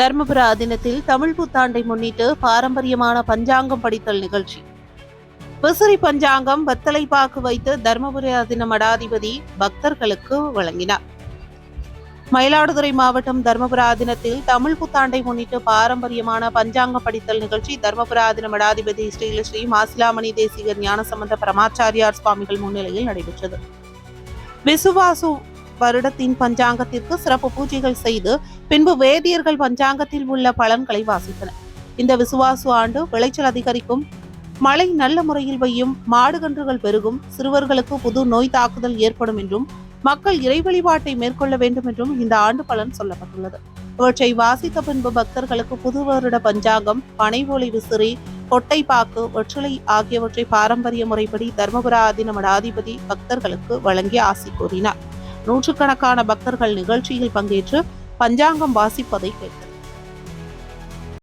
தர்மபுர ஆதீனத்தில் தமிழ் புத்தாண்டை முன்னிட்டு பாரம்பரியமான பஞ்சாங்கம் படித்தல் நிகழ்ச்சி. விசிறி பஞ்சாங்கம் வத்தலை பாக்கு வைத்து தர்மபுரி ஆதீன மடாதிபதி பக்தர்களுக்கு வழங்கினார். மயிலாடுதுறை மாவட்டம் தர்மபுர ஆதீனத்தில் தமிழ் புத்தாண்டை முன்னிட்டு பாரம்பரியமான பஞ்சாங்கம் படித்தல் நிகழ்ச்சி தர்மபுர ஆதீன மடாதிபதி ஸ்ரீலஸ்ரீ மாசிலாமணி தேசிகர் ஞானசம்பந்த பரமாச்சாரியார் சுவாமிகள் முன்னிலையில் நடைபெற்றது. விசுவாசு வருடத்தின் பஞ்சாங்கத்திற்கு சிறப்பு பூஜைகள் செய்து பின்பு வேதியர்கள் பஞ்சாங்கத்தில் உள்ள பலன்களை வாசித்தனர். இந்த விசுவாசு ஆண்டு விளைச்சல் அதிகரிக்கும் மழை நல்ல முறையில் பெய்யும் மாடுகன்றுகள் பெருகும் சிறுவர்களுக்கு புது நோய் தாக்குதல் ஏற்படும் என்றும் மக்கள் இறை வழிபாட்டை மேற்கொள்ள வேண்டும் என்றும் இந்த ஆண்டு பலன் சொல்லப்பட்டுள்ளது. இவற்றை வாசித்த பின்பு பக்தர்களுக்கு புது வருட பஞ்சாங்கம் பனை விசிறி கொட்டை பாக்கு வெற்றிலை ஆகியவற்றை பாரம்பரிய முறைப்படி தர்மபுர ஆதீன மடாதிபதி பக்தர்களுக்கு வழங்கி ஆசி கூறினார். நூற்றுக்கணக்கான பக்தர்கள் நிகழ்ச்சியில் பங்கேற்று பஞ்சாங்கம் வாசிப்பதை கேட்டனர்.